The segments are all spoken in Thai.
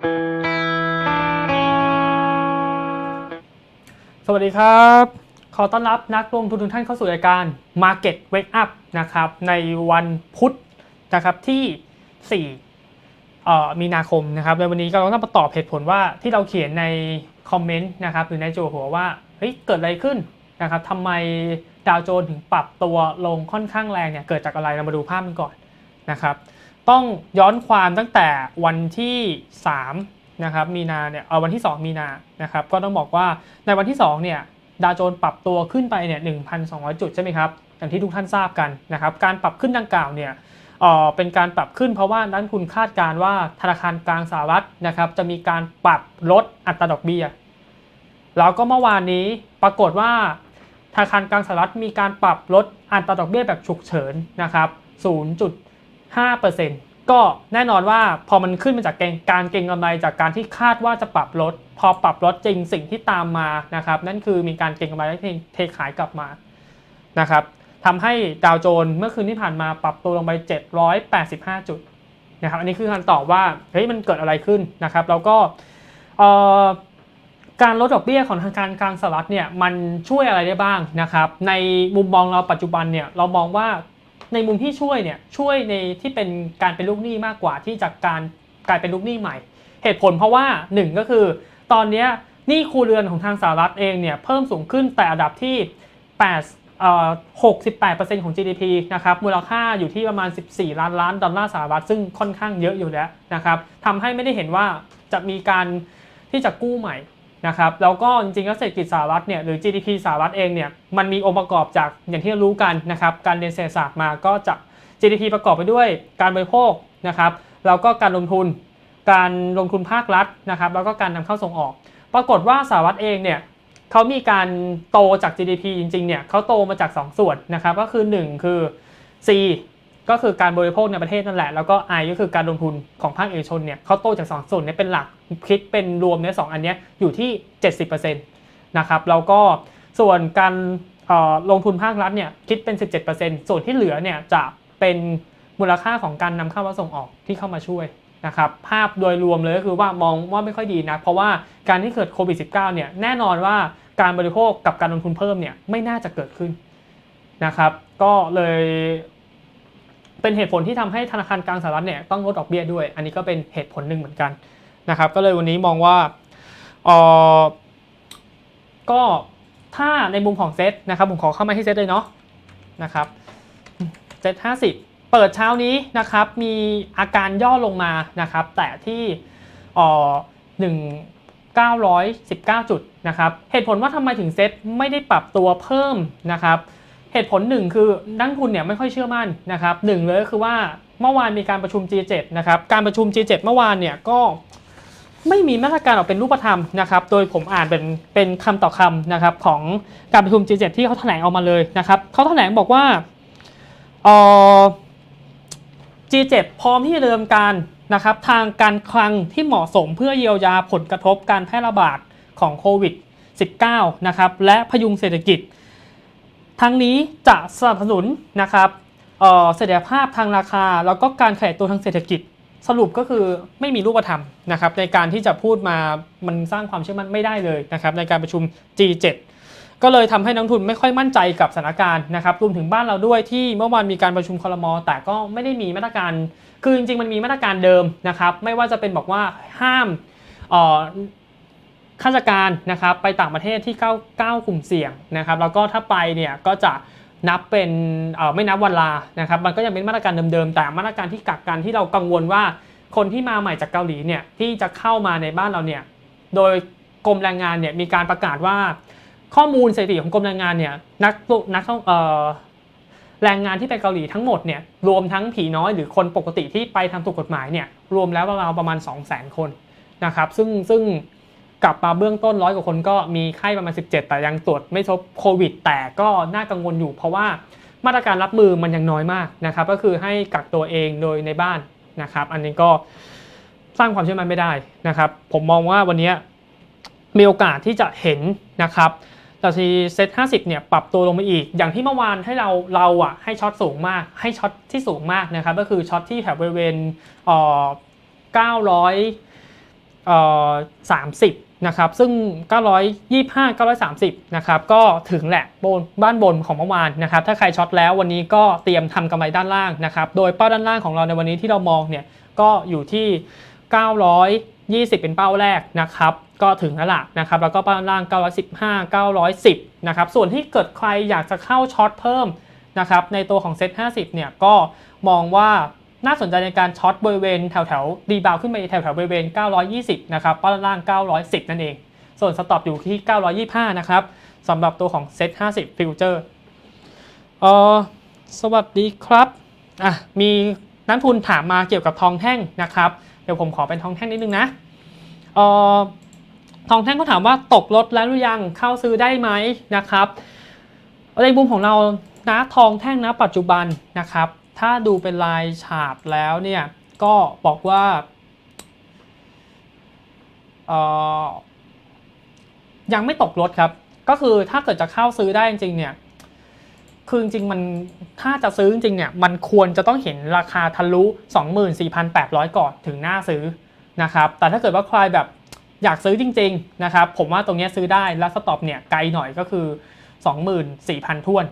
สวัสดีครับ ขอต้อนรับนักลงทุนทุกท่านเข้าสู่รายการ Market Wake Up นะครับ ในวันพุธนะครับที่ 4 มีนาคมนะครับ ในวันนี้ก็ต้องมาตอบเหตุผลว่าที่เราเขียนในคอมเมนต์นะครับหรือในโจหัวว่า เฮ้ย เกิดอะไรขึ้นนะครับทำไมดาวโจนถึงปรับตัวลงค่อนข้างแรงเนี่ย เกิดจากอะไร เรามาดูภาพกันก่อนนะครับ ต้องย้อนความตั้งแต่วันที่ 3 นะครับ มีนาเนี่ยเอาวันที่ 2 มีนานะครับ ก็ต้องบอกว่าในวันที่ 2 เนี่ย ดาวโจนปรับตัวขึ้นไปเนี่ย 1,200 จุดใช่ไหมครับ อย่างที่ทุกท่านทราบกันนะครับ การปรับขึ้นดังกล่าวเนี่ยเอ่อเป็นการปรับขึ้นเพราะว่านักลงทุนคาดการว่าธนาคารกลางสหรัฐนะครับ จะมีการปรับลดอัตราดอกเบี้ย แล้วก็เมื่อวานนี้ปรากฏว่าธนาคารกลางสหรัฐมีการปรับลดอัตราดอกเบี้ยแบบฉุกเฉินนะครับ 5%ก็แน่นอนว่าพอมันขึ้นมาจากเกณฑ์การเก็งกำไรจากการที่คาดว่าจะปรับลด พอปรับลดจริงสิ่งที่ตามมานะครับ นั่นคือมีการเก็งกำไรและเทขายกลับมานะครับทำให้ดาวโจนส์เมื่อคืนที่ผ่านมาปรับตัวลงไป 785 จุดนะครับอันนี้คือการตอบว่าเฮ้ยมันเกิดอะไรขึ้นนะครับ แล้วก็เอ่อการลดดอกเบี้ยของทางการกลางสหรัฐเนี่ยมันช่วยอะไรได้บ้างนะครับ ในมุมมองเราปัจจุบันเนี่ยเรามองว่า ในมุมที่ช่วยเนี่ยช่วยในที่เป็นการเป็นลูกหนี้มากกว่าที่จากการกลายเป็นลูกหนี้ใหม่ เหตุผลเพราะว่าหนึ่งก็คือ ตอนนี้หนี้ครัวเรือนของทางสหรัฐเองเนี่ยเพิ่มสูงขึ้นแต่อันดับที่8เอ่อ68%ของ GDP นะครับมูลค่าอยู่ที่ประมาณ 14 ล้านล้านดอลลาร์สหรัฐซึ่งค่อนข้างเยอะอยู่แล้วนะครับทำให้ไม่ได้เห็นว่าจะมีการที่จะกู้ใหม่ นะครับแล้วก็จริงๆแล้วเศรษฐกิจสหรัฐเนี่ยหรือ GDP สหรัฐเองเนี่ยมันมีองค์ประกอบจากอย่างที่เรารู้กันนะครับการเรียนเศรษฐศาสตร์มาก็จะ GDP ประกอบไปด้วยการบริโภคนะครับแล้วก็การลงทุน การลงทุนภาครัฐนะครับแล้วก็การนำเข้าส่งออก ปรากฏว่าสหรัฐเองเนี่ยเขามีการโตจาก GDP จริงๆเนี่ยเขาโตมาจาก 2 ส่วนนะครับก็คือ 1 คือ C ก็คือการบริโภคในประเทศนั่นแหละ แล้วก็ I ก็คือการลงทุนของภาคเอกชนเนี่ยเขาโตจาก 2 ส่วนนี้เป็นหลักคิดเป็นรวมเนี่ยสองอันนี้อยู่ที่ 70%นะครับแล้วก็ส่วนการลงทุนภาครัฐเนี่ยคิดเป็น 17%ส่วนที่เหลือเนี่ยจะเป็นมูลค่าของการนำเข้าและส่งออกที่เข้ามาช่วยนะครับภาพโดยรวมเลยก็คือว่ามองว่าไม่ค่อยดีนะเพราะว่าการที่เกิดโควิด -19 เนี่ยแน่นอนว่าการบริโภคกับการลงทุนเพิ่มเนี่ยไม่น่าจะเกิดขึ้นนะครับก็เลย เป็นเหตุผลที่ทำให้ธนาคารกลางสหรัฐเนี่ยต้องลดดอกเบี้ยด้วย อันนี้ก็เป็นเหตุผลหนึ่งเหมือนกันนะครับ ก็เลยวันนี้มองว่าออก็ถ้าในมุมของเซตนะครับผมขอเข้ามาที่เซตเลยเนาะนะครับเซตห้าสิบเปิดเช้านี้นะครับมีอาการย่อลงมานะครับ แต่ที่เออหนึ่ง919 จุดนะครับ เหตุผลว่าทำไมถึงเซตไม่ได้ปรับตัวเพิ่มนะครับ เหตุผลหนึ่งคือนักทุนเนี่ยไม่ค่อยเชื่อมั่นนะครับหนึ่งเลยก็คือว่าเมื่อวานมีการประชุม G7 นะครับการประชุม G7 เมื่อวานเนี่ยก็ไม่มีมาตรการออกเป็นรูปธรรมนะครับ โดยผมอ่านเป็นเป็นคำต่อคำนะครับของการประชุม G7 ที่เขาแถลงออกมาเลยนะครับเขาแถลงบอกว่าเอ่อ G7 พร้อมที่จะดำเนินการนะครับทางการคลังที่เหมาะสมเพื่อเยียวยาผลกระทบการแพร่ระบาดของโควิด -19 นะครับและพยุงเศรษฐกิจ ทั้งนี้จะสนับสนุนนะครับเสถียรภาพทางราคา แล้วก็การขยายตัวทางเศรษฐกิจ สรุปก็คือไม่มีรูปธรรมนะครับในการที่จะพูดมามันสร้างความเชื่อมั่นไม่ได้เลยนะครับในการประชุม G7 ก็เลยทำให้นักทุนไม่ค่อยมั่นใจกับสถานการณ์นะครับรวมถึงบ้านเราด้วยที่เมื่อวานมีการประชุมคลมอแต่ก็ไม่ได้มีมาตรการ คือจริงๆ มันมีมาตรการเดิมนะครับ ไม่ว่าจะเป็นบอกว่าห้าม ข้าราชการนะครับไปต่างประเทศที่9 9กลุ่มเสี่ยงนะครับแล้วก็ถ้าไปเนี่ยก็จะนับเป็นเอ่อไม่นับวันลานะครับมันก็ยังเป็นมาตรการเดิมๆ แต่มาตรการที่กักกันที่เรากังวลว่าคนที่มาใหม่จากเกาหลีเนี่ยที่จะเข้ามาในบ้านเราเนี่ยโดยกรมแรงงานเนี่ยมีการประกาศว่า ข้อมูลสถิติของกรมแรงงานเนี่ยนักนักท่องเอ่อแรงงานที่ไปเกาหลีทั้งหมดเนี่ยรวมทั้งผีน้อยหรือคนปกติที่ไปทำถูกกฎหมายเนี่ยรวมแล้วราวประมาณ 2 0 0 0 0 0 คนนะครับซึ่งซึ่ง กลับมาเบื้องต้นร้อยกว่าคนก็มีไข้ประมาณ 17 แต่ยังตรวจไม่พบโควิด แต่ก็น่ากังวลอยู่เพราะว่ามาตรการรับมือมันยังน้อยมากนะครับ ก็คือให้กักตัวเองโดยในบ้านนะครับ อันนี้ก็สร้างความเชื่อมั่นไม่ได้นะครับ ผมมองว่าวันนี้มีโอกาสที่จะเห็นนะครับแต่ทีเซ็ต50เนี่ยปรับตัวลงมาอีก อย่างที่เมื่อวานให้เราเราอะให้ช็อตสูงมาก ให้ช็อตที่สูงมากนะครับ ก็คือช็อตที่แถวบริเวณเอ่อ900เอ่อ30 นะครับซึ่ง 925 930 นะครับก็ถึงแหละบนบ้านบนของเมื่อวานนะครับถ้าใครช็อตแล้ววันนี้ก็เตรียมทำกำไรด้านล่างนะครับโดยเป้าด้านล่างของเราในวันนี้ที่เรามองเนี่ยก็อยู่ที่ 920 เป็นเป้าแรกนะครับก็ถึงแล้วล่ะนะครับแล้วก็เป้าด้านล่าง 915 910 นะครับส่วนที่เกิดใครอยากจะเข้าช็อตเพิ่มนะครับในตัวของเซ็ต50 เนี่ยก็มองว่า น่าสนใจในการช็อตบริเวณแถวแถวดีบาวขึ้นไปแถวแถวบริเวณ 920 นะครับป้าด้านล่าง 910 นั่นเอง ส่วนสต็อปอยู่ที่ 925 นะครับสำหรับตัวของเซ็ต50ฟิวเจอร์เออสวัสดีครับอะมีนักทุนถามมาเกี่ยวกับทองแท่งนะครับ เดี๋ยวผมขอเป็นทองแท่งนิดนึงนะเออทองแท่งเขาถามว่าตกรถแล้วหรือยังเข้าซื้อได้ไหมนะครับในมุมของเรานะทองแท่งนะปัจจุบันนะครับ ถ้าดูเป็นลายฉาบแล้วเนี่ยก็บอกว่าออยังไม่ตกรถครับ ก็คือถ้าเกิดจะเข้าซื้อได้จริงๆเนี่ยคือจริงมันถ้าจะซื้อจริงเนี่ยมันควรจะต้องเห็นราคาทะลุ 24,800 ก่อนถึงหน้าซื้อนะครับ แต่ถ้าเกิดว่าใครแบบอยากซื้อจริง ๆ นะครับ ผมว่าตรงนี้ซื้อได้แล้วสต็อปเนี่ยไกลหน่อยก็คือ 24,000ท้วน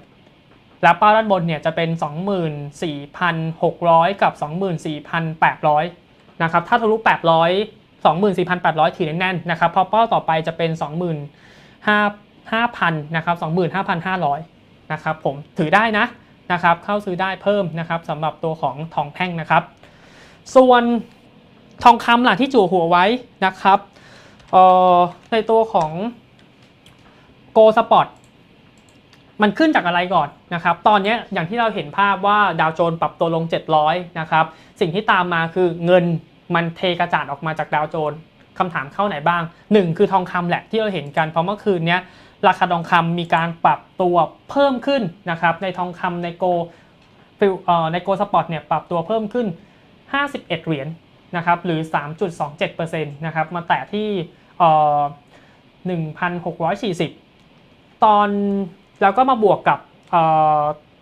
แล้วเป้าด้านบนเนี่ยจะเป็น 24,600 กับ 24,800 นะครับ ถ้าทะลุ 800 24,800 ถือแน่นๆนะครับ พอเป้าต่อไปจะเป็น 25,000 นะครับ 25,500 นะครับผมถือได้นะนะครับ เข้าซื้อได้เพิ่มนะครับสำหรับตัวของทองแท่งนะครับ ส่วนทองคำล่ะที่จั่หัวไว้นะครับอ่อในตัวของโกสปอร์ต มันขึ้นจากอะไรก่อนนะครับ ตอนนี้อย่างที่เราเห็นภาพว่าดาวโจนส์ปรับตัวลง 700 นะครับ สิ่งที่ตามมาคือเงินมันเทกระจาดออกมาจากดาวโจนส์คำถามเข้าไหนบ้าง 1 คือทองคำแหละที่เราเห็นกัน เพราะเมื่อคืนนี้ราคาทองคำมีการปรับตัวเพิ่มขึ้นนะครับ ในทองคำในโกฟิลเอ่อในโกสปอร์ตเนี่ยปรับตัวเพิ่มขึ้น 51 เหรียญนะครับหรือ 3.27%นะครับมาแตะที่เอ่อ1,640 ตอน แล้วก็มาบวกกับเ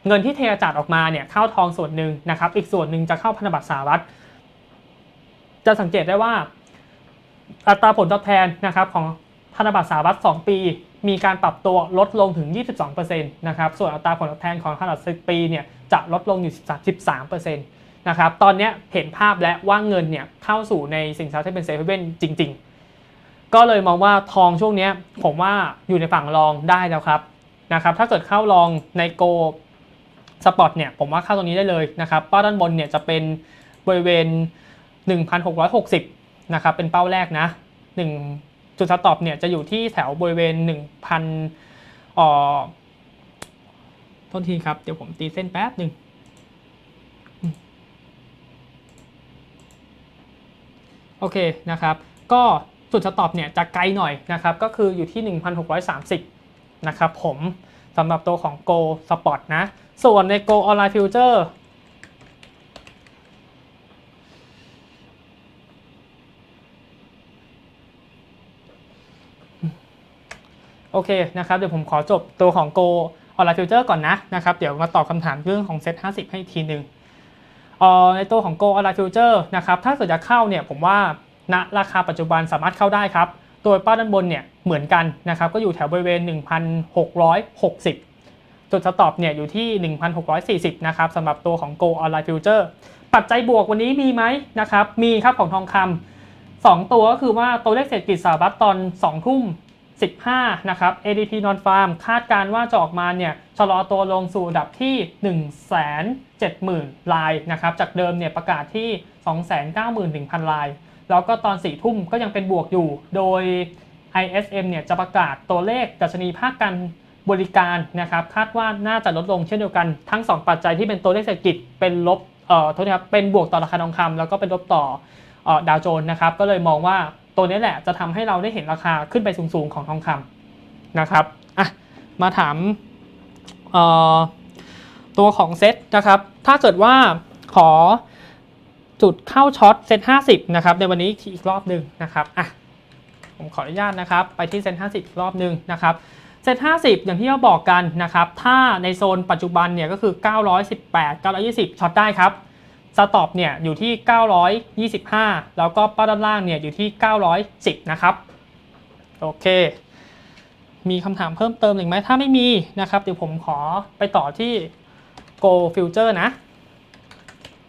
เงินที่เทจาดออกมาเนี่ยเข้าทองส่วนหนึ่งนะครับ อีกส่วนหนึ่งจะเข้าพันธบัตรสหรัฐ จะสังเกตได้ว่า อัตราผลตอบแทนนะครับของพันธบัตรสหรัฐ 2 ปี มีการปรับตัวลดลงถึง 22%นะครับ ส่วนอัตราผลตอบแทนของพันธบัตร10ปีเนี่ยจะลดลงอยู่ 13%นะครับ ตอนนี้เห็นภาพและว่าเงินเนี่ยเข้าสู่ในสินทรัพย์ที่เป็นเซฟเว่นจริง ๆ ก็เลยมองว่าทองช่วงนี้ผมว่าอยู่ในฝั่งรองได้แล้วครับ นะครับถ้าเกิดเข้ารองในโกสปอร์ตเนี่ยผมว่าเข้าตรงนี้ได้เลยนะครับเป้าด้านบนเนี่ยจะเป็นบริเวณ 1,660นะครับเป็นเป้าแรกนะ1จุดสต็อปเนี่ยจะอยู่ที่แถวบริเวณ 1,000อ่อโทษทีครับเดี๋ยวผมตีเส้นแป๊บหนึ่งโอเคนะครับ ก็จุดสต็อปเนี่ยจะไกลหน่อยนะครับ ก็คืออยู่ที่ 1,630 นะครับผมสำหรับตัวของ Go Spot นะ ส่วนใน Go Online Future โอเคนะครับเดี๋ยวผมขอจบตัวของ Go Online Future ก่อนนะนะครับเดี๋ยวมาตอบคำถามเรื่องของ Set 50 ให้ทีหนึ่งในตัวของ Go Online Future นะครับถ้าเกิดจะเข้าเนี่ยผมว่าณราคาปัจจุบันสามารถเข้าได้ครับ โดยเป้าด้านบนเนี่ยเหมือนกันนะครับก็อยู่แถวบริเวณ 1,660 จุดสต็อปเนี่ยอยู่ที่ 1,640 นะครับสำหรับตัวของ Go Online Future ปัจจัยบวกวันนี้มีไหมนะครับมีครับของทองคำสองตัวก็คือว่าตัวเลขเศรษฐกิจสหรัฐตอน 2 ทุ่ม 15 นะครับ ADP Non Farm คาดการว่าจะออกมาเนี่ยชะลอตัวลงสู่ระดับที่ 170,000 ลายนะครับ จากเดิมเนี่ยประกาศที่ 291,000 ลาย แล้วก็ตอน4ทุ่มก็ยังเป็นบวกอยู่ โดย ISM เนี่ยจะประกาศตัวเลขดัชนีภาคการบริการนะครับ คาดว่าน่าจะลดลงเช่นเดียวกันทั้ง 2 ปัจจัยที่เป็นตัวเลขเศรษฐกิจเป็นลบเอ่อโทษนะครับเป็นบวกต่อราคาทองคำแล้วก็เป็นลบต่ออดาวโจนส์นะครับ ก็เลยมองว่าตัวนี้แหละจะทำให้เราได้เห็นราคาขึ้นไปสูงๆของทองคำนะครับอะมาถามเอ่อตัวของเซตนะครับ ถ้าเกิดว่าขอ จุดเข้าช็อตเซ็ต50 นะครับ ในวันนี้อีกรอบหนึ่งนะครับอะผมขออนุญาตนะครับ ไปที่เซ็ต50 อีกรอบหนึ่งนะครับเซ็ต50 อย่างที่เราบอกกันนะครับ ถ้าในโซนปัจจุบันเนี่ยก็คือ 918 920 ช็อตได้ครับสต็อปเนี่ยอยู่ที่ 925 แล้วก็เป้าด้านล่างเนี่ยอยู่ที่ 910 นะครับ โอเค มีคำถามเพิ่มเติมอีกไหมถ้าไม่มีนะครับ เดี๋ยวผมขอไปต่อที่ Go Future นะ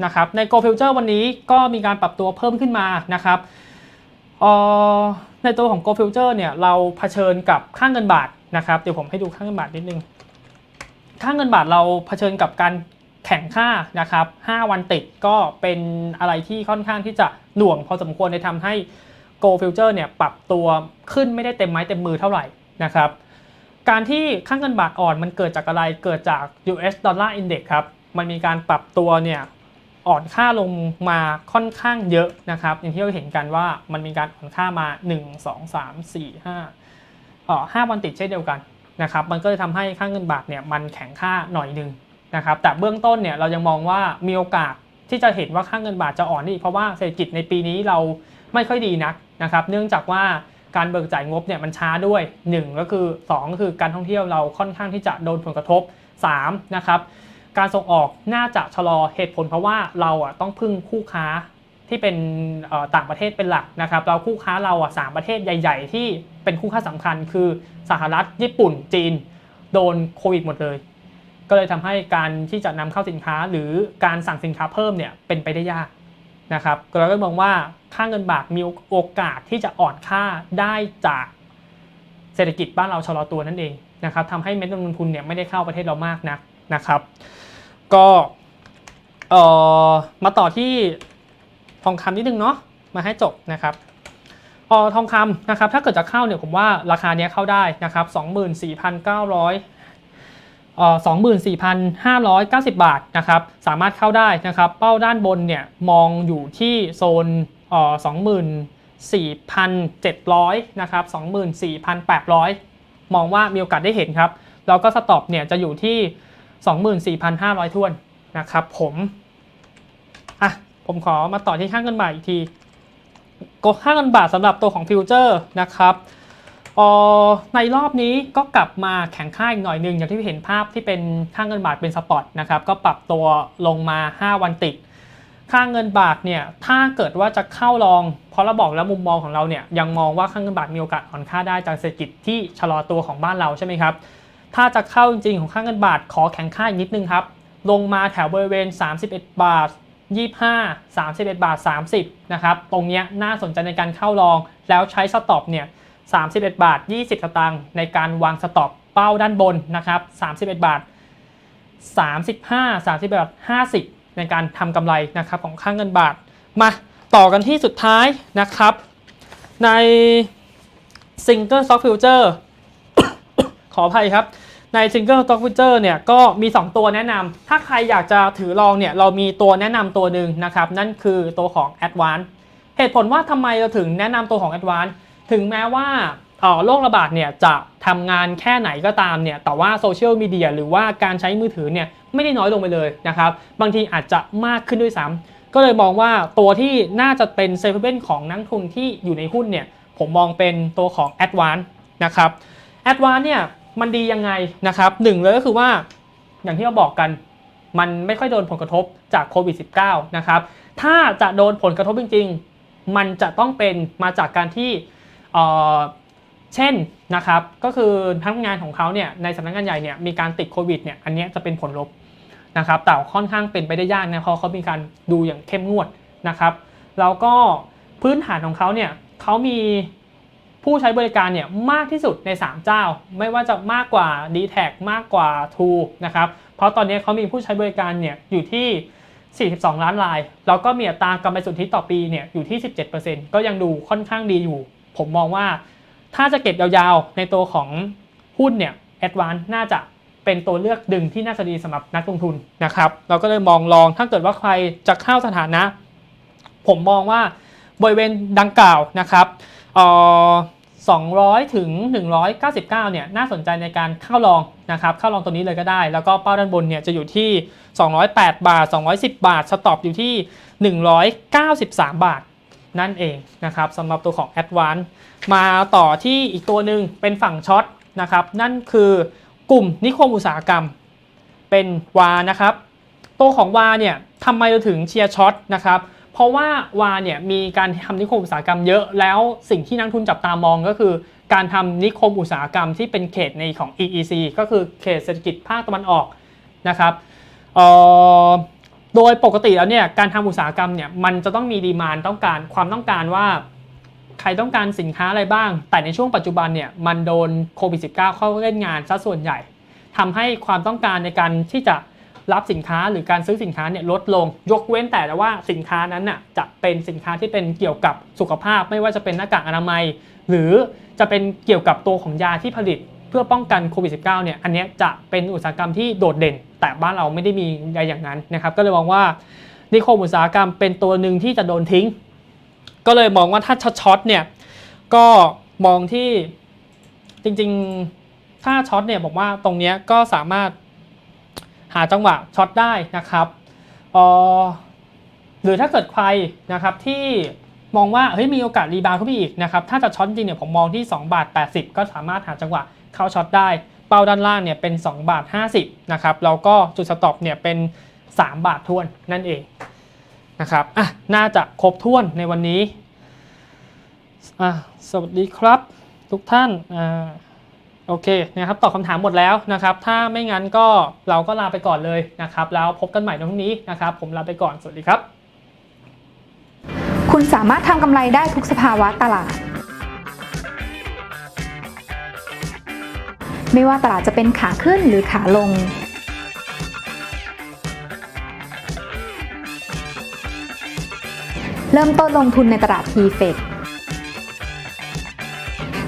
นะครับใน Go Future วันนี้ก็มีการปรับตัวเพิ่มขึ้นมานะครับออในตัวของ Go Future เนี่ยเราเผชิญกับค่างเงินบาทนะครับเดี๋ยวผมให้ดูค่างเงินบาทนิดนึงค่างเงินบาทเราเผชิญกับการแข่งค่านะครับ 5 วันติดก็เป็นอะไรที่ค่อนข้างที่จะหน่วงพอสมควรในทำให้ Go Future เนี่ยปรับตัวขึ้นไม่ได้เต็มไม้เต็มมือเท่าไหร่นะครับการที่ค่างเงินบาทอ่อนมันเกิดจากอะไรเกิดจาก US Dollar Index ครับมันมีการปรับตัวเนี่ย อ่อนค่าลงมาค่อนข้างเยอะนะครับ อย่างที่เราเห็นกันว่ามันมีการอ่อนค่ามา 1 2 3 4 5อ่อ5วันติดเช่นเดียวกันนะครับ มันก็เลยทำให้ค่างเงินบาทเนี่ยมันแข็งค่าหน่อยหนึ่งนะครับ แต่เบื้องต้นเนี่ยเรายังมองว่ามีโอกาสที่จะเห็นว่าค่างเงินบาทจะอ่อนนี่เพราะว่าเศรษฐกิจในปีนี้เราไม่ค่อยดีนักนะครับ เนื่องจากว่าการเบิกจ่ายงบเนี่ยมันช้าด้วย 1 ก็คือ 2 ก็คือการท่องเที่ยวเราค่อนข้างที่จะโดนผลกระทบ3นะครับ การส่งออกน่าจะชะลอเหตุผลเพราะว่าเราอะต้องพึ่งคู่ค้าที่เป็นต่างประเทศเป็นหลักนะครับเราคู่ค้าเราอะสามประเทศใหญ่ ๆ ที่เป็นคู่ค้าสำคัญคือสหรัฐญี่ปุ่นจีน โดนโควิดหมดเลย ก็เลยทำให้การที่จะนำเข้าสินค้าหรือการสั่งสินค้าเพิ่มเนี่ยเป็นไปได้ยากนะครับเราก็มองว่าค่าเงินบาทมีโอกาสที่จะอ่อนค่าได้จากเศรษฐกิจบ้านเราชะลอตัวนั่นเองนะครับทำให้เม็ดเงินลงทุนเนี่ยไม่ได้เข้าประเทศเรามากนักนะครับ ก็เอ่อมาต่อที่ทองคำนิดนึงเนาะมาให้จบนะครับออทองคำนะครับถ้าเกิดจะเข้าเนี่ยผมว่าราคาเนี้ยเข้าได้นะครับ24,900เอ่อ24,590บาทนะครับสามารถเข้าได้นะครับเป้าด้านบนเนี่ยมองอยู่ที่โซนเอ่อ24,700นะครับ24,800มองว่ามีโอกาสได้เห็นครับแล้วก็สต็อปเนี่ยจะอยู่ที่ 24,500ท้วนนะครับผมอะผมขอมาต่อที่ค่าเงินบาทอีกทีก็ค่าเงินบาทสำหรับตัวของฟิวเจอร์นะครับออในรอบนี้ก็กลับมาแข็งค่าอีกหน่อยหนึ่งอย่างที่เห็นภาพที่เป็นค่าเงินบาทเป็นสปอตนะครับก็ปรับตัวลงมา 5 วันติดค่าเงินบาทเนี่ยถ้าเกิดว่าจะเข้าลองเพราะเราบอกแล้วมุมมองของเราเนี่ยยังมองว่าค่าเงินบาทมีโอกาสอ่อนค่าได้จากเศรษฐกิจที่ชะลอตัวของบ้านเราใช่ไหมครับ ถ้าจะเข้าจริงๆของค่าเงินบาทขอแข็งค่าอีกนิดนึงครับ ลงมาแถวบริเวณ 31 บาท 25 31 บาท 30 นะครับ ตรงนี้น่าสนใจในการเข้าลอง แล้วใช้สต็อปเนี่ย 31 บาท 20 สตางค์ในการวางสต็อปเป้าด้านบนนะครับ 31 บาท 35 30 บาท 50 ในการทำกำไรนะครับของค่าเงินบาท มาต่อกันที่สุดท้ายนะครับ ใน Single Stock Future ขออภัยครับ ใน Single Stock Future เนี่ยก็มี 2 ตัวแนะนำถ้าใครอยากจะถือลองเนี่ยเรามีตัวแนะนำตัวหนึ่งนะครับ นั่นคือตัวของ Advance เหตุผลว่าทำไมเราถึงแนะนำตัวของ Advance ถึงแม้ว่าเอ่อโรคระบาดเนี่ยจะทำงานแค่ไหนก็ตามเนี่ยแต่ว่าโซเชียลมีเดียหรือว่าการใช้มือถือเนี่ยไม่ได้น้อยลงไปเลยนะครับ บางทีอาจจะมากขึ้นด้วยซ้ำก็เลยมองว่าตัวที่น่าจะเป็นเซฟเว่นของนักทุนที่อยู่ในหุ้นเนี่ยผมมองเป็นตัวของ Advance นะครับ Advance เนี่ย มันดียังไงนะครับหนึ่งเลยก็คือว่าอย่างที่เราบอกกันมันไม่ค่อยโดนผลกระทบจากโควิด -19 นะครับ ถ้าจะโดนผลกระทบจริง ๆ มันจะต้องเป็นมาจากการที่เอ่อเช่นนะครับ ก็คือพนักงานของเขาเนี่ยในสำนักงานใหญ่เนี่ยมีการติดโควิดเนี่ยอันนี้จะเป็นผลลบนะครับแต่ค่อนข้างเป็นไปได้ยากนะเพราะเขามีการดูอย่างเข้มงวดนะครับ แล้วก็พื้นฐานของเขาเนี่ยเขามี ผู้ใช้บริการเนี่ยมากที่สุดใน 3 เจ้า ไม่ว่าจะมากกว่า d t แทมากกว่า True นะครับเพราะตอนนี้เขามีผู้ใช้บริการเนี่ยอยู่ที่ 42 ล้านราย แล้วก็มีอัตรากำไรสุทธิต่อปีเนี่ยอยู่ที่ 17%ก็ยังดูค่อนข้างดีอยู่ ผมมองว่า ถ้าจะเก็บยาวๆในตัวของหุ้นเนี่ย Advance น่าจะเป็นตัวเลือกดึงที่น่าจะดีสำหรับนักลงทุนนะครับเราก็เลยมองลองถ้าเกิดว่าใครจะเข้าสถานะ ผมมองว่าบริเวณดังกล่าวนะครับ 200 ถึง 199 เนี่ยน่าสนใจในการเข้าลองนะครับเข้าลองตัวนี้เลยก็ได้ แล้วก็เป้าด้านบนเนี่ยจะอยู่ที่ 208 บาท 210 บาท สต็อปอยู่ที่ 193 บาทนั่นเองนะครับสำหรับตัวของ Advance มาต่อที่อีกตัวหนึ่งเป็นฝั่งช็อตนะครับนั่นคือกลุ่มนิคมอุตสาหกรรม เป็นวานะครับตัวของวาเนี่ยทำไมเราถึงเชียร์ช็อตนะครับ เพราะว่าวาเนี่ยมีการทำนิคมอุตสาหกรรมเยอะ แล้วสิ่งที่นักทุนจับตามองก็คือ การทำนิคมอุตสาหกรรมที่เป็นเขตในของ EEC ก็คือเขตเศรษฐกิจภาคตะวันออกนะครับโดยปกติแล้วเนี่ยการทำอุตสาหกรรมเนี่ยมันจะต้องมีดีมานต้องการความต้องการว่าใครต้องการสินค้าอะไรบ้าง แต่ในช่วงปัจจุบันเนี่ยมันโดนโควิด -19 เข้าเล่นงานซะส่วนใหญ่ทำให้ความต้องการในการที่จะ รับสินค้าหรือการซื้อสินค้าเนี่ยลดลง ยกเว้นแต่ว่าสินค้านั้นน่ะจะเป็นสินค้าที่เป็นเกี่ยวกับสุขภาพ ไม่ว่าจะเป็นหน้ากากอนามัย หรือจะเป็นเกี่ยวกับตัวของยาที่ผลิตเพื่อป้องกันโควิด -19 เนี่ยอันนี้จะเป็นอุตสาหกรรมที่โดดเด่น แต่บ้านเราไม่ได้มีอะไรอย่างนั้นนะครับก็เลยมองว่านิคมอุตสาหกรรมเป็นตัวหนึ่งที่จะโดนทิ้ง ก็เลยมองว่าถ้าช็อตเนี่ยก็มองที่จริงๆ ถ้าช็อตเนี่ยผมว่าตรงนี้ก็สามารถ หาจังหวะช็อตได้นะครับออหรือถ้าเกิดใครนะครับที่มองว่าเฮ้ยมีโอกาสรีบาวขึ้นไปอีกนะครับถ้าจะช็อตจริงเนี่ยผมมองที่2บาท80 ก็สามารถหาจังหวะเข้าช็อตได้ เป้าด้านล่างเนี่ยเป็น2บาท50นะครับแล้วก็จุดสต็อปเนี่ยเป็น 3 บาททวนนั่นเองนะครับอะน่าจะครบถ้วนในวันนี้อะสวัสดีครับ ทุกท่านอ่า โอเคนะครับตอบคำถามหมดแล้วนะครับ ถ้าไม่งั้นก็เราก็ลาไปก่อนเลยนะครับ แล้วพบกันใหม่ในพรุ่งนี้นะครับ ผมลาไปก่อนสวัสดีครับ คุณสามารถทำกำไรได้ทุกสภาวะตลาด ไม่ว่าตลาดจะเป็นขาขึ้นหรือขาลง เริ่มต้นลงทุนในตลาด t f e c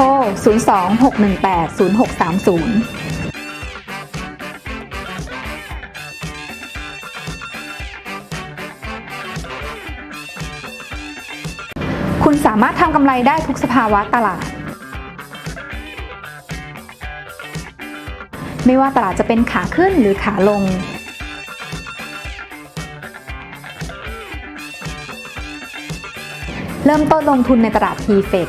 02 618 0630คุณสามารถทำกำไรได้ทุกสภาวะตลาด ไม่ว่าตลาดจะเป็นขาขึ้นหรือขาลง เริ่มต้นลงทุนในตลาด t f e c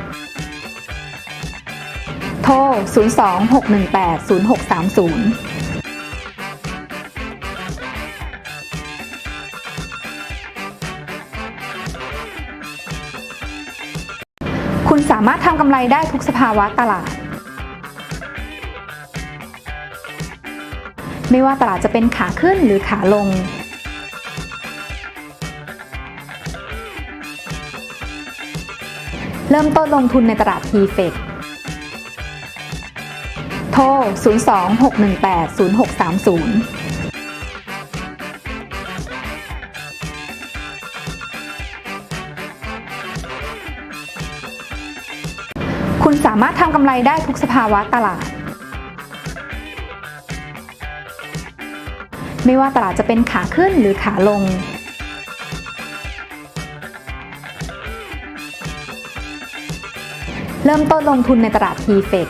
02 618 0630คุณสามารถทำกำไรได้ทุกสภาวะตลาด ไม่ว่าตลาดจะเป็นขาขึ้นหรือขาลง เริ่มต้นลงทุนในตลาด t f e c ทร026180630คุณสามารถทำกำไรได้ทุกสภาวะตลาด ไม่ว่าตลาดจะเป็นขาขึ้นหรือขาลง เริ่มต้นลงทุนในตลาด t f e c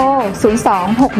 02 618